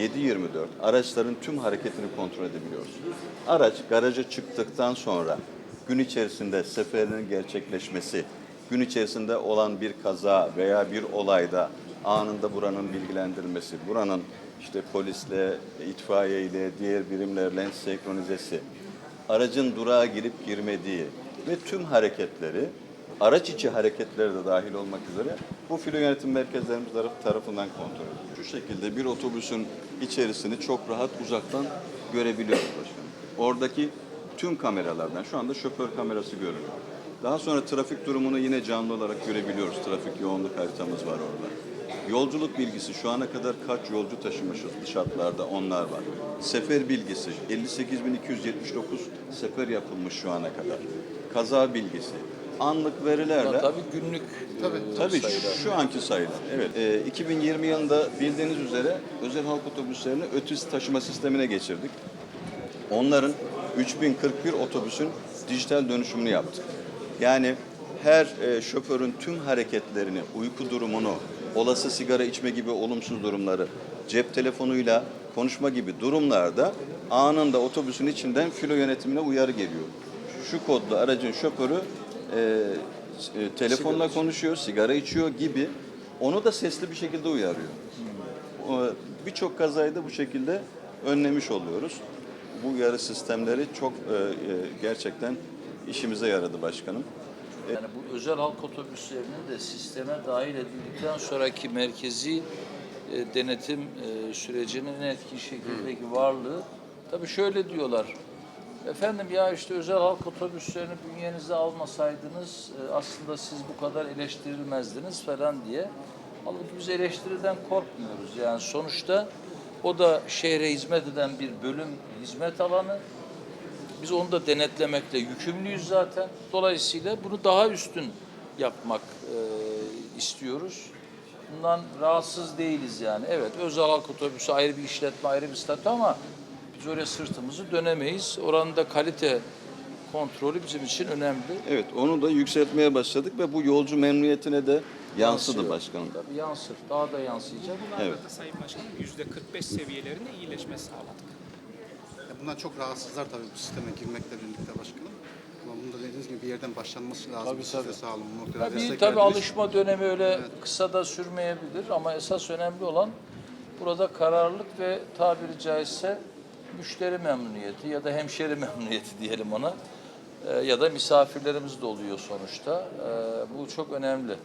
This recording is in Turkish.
7-24 araçların tüm hareketini kontrol edebiliyoruz. Araç garaja çıktıktan sonra gün içerisinde seferinin gerçekleşmesi, gün içerisinde olan bir kaza veya bir olayda anında buranın bilgilendirilmesi, buranın işte polisle, itfaiye ile, diğer birimlerle senkronizesi, aracın durağa girip girmediği ve tüm hareketleri, araç içi hareketleri de dahil olmak üzere bu filo yönetim merkezlerimiz taraf- tarafından kontrol ediliyor. Şu şekilde bir otobüsün içerisini çok rahat uzaktan görebiliyoruz başkanım. Oradaki tüm kameralardan şu anda şoför kamerası görünüyor. Daha sonra trafik durumunu yine canlı olarak görebiliyoruz. Trafik yoğunluk haritamız var orada. Yolculuk bilgisi şu ana kadar kaç yolcu taşımışız dış hatlarda onlar var. Sefer bilgisi 58.279 sefer yapılmış şu ana kadar. Kaza bilgisi anlık verilerle Tabii günlük Tabii. e, Tabii sayılar. şu anki sayılar. Evet. Ee, 2020 yılında bildiğiniz üzere özel halk otobüslerini ötüs taşıma sistemine geçirdik. Onların 3041 otobüsün dijital dönüşümünü yaptık. Yani her e, şoförün tüm hareketlerini, uyku durumunu, olası sigara içme gibi olumsuz durumları, cep telefonuyla konuşma gibi durumlarda anında otobüsün içinden filo yönetimine uyarı geliyor. Şu kodlu aracın şoförü e, e, telefonla konuşuyor, sigara içiyor gibi onu da sesli bir şekilde uyarıyor. Birçok kazayı da bu şekilde önlemiş oluyoruz. Bu uyarı sistemleri çok e, e, gerçekten işimize yaradı başkanım. Yani bu özel halk otobüslerinin de sisteme dahil edildikten sonraki merkezi e, denetim e, sürecinin etkin şekildeki varlığı tabii şöyle diyorlar. Efendim ya işte özel halk otobüslerini bünyenize almasaydınız e, aslında siz bu kadar eleştirilmezdiniz falan diye. Halbuki biz eleştiriden korkmuyoruz. Yani sonuçta o da şehre hizmet eden bir bölüm hizmet alanı. Biz onu da denetlemekle yükümlüyüz zaten. Dolayısıyla bunu daha üstün yapmak e, istiyoruz. Bundan rahatsız değiliz yani. Evet özel halk otobüsü ayrı bir işletme, ayrı bir statü ama biz oraya sırtımızı dönemeyiz. Oranın da kalite kontrolü bizim için önemli. Evet onu da yükseltmeye başladık ve bu yolcu memnuniyetine de yansıdı Yansıyor. başkanım. Tabii yansır, daha da yansıyacak. Bunlarla Evet. da Sayın Başkanım yüzde 45 seviyelerinde iyileşme sağladık. Ya Bundan çok rahatsızlar tabii bu sisteme girmekle birlikte başkanım. Ama bunda dediğiniz gibi bir yerden başlanması lazım. Tabii, Siz de tabii. sağ olun. bu noktada Tabii destek tabii verdiniz. alışma dönemi öyle kısa da sürmeyebilir ama esas önemli olan burada kararlılık ve tabiri caizse müşteri memnuniyeti ya da hemşeri memnuniyeti diyelim ona Ee, ya da misafirlerimiz de oluyor sonuçta. Ee, bu çok önemli.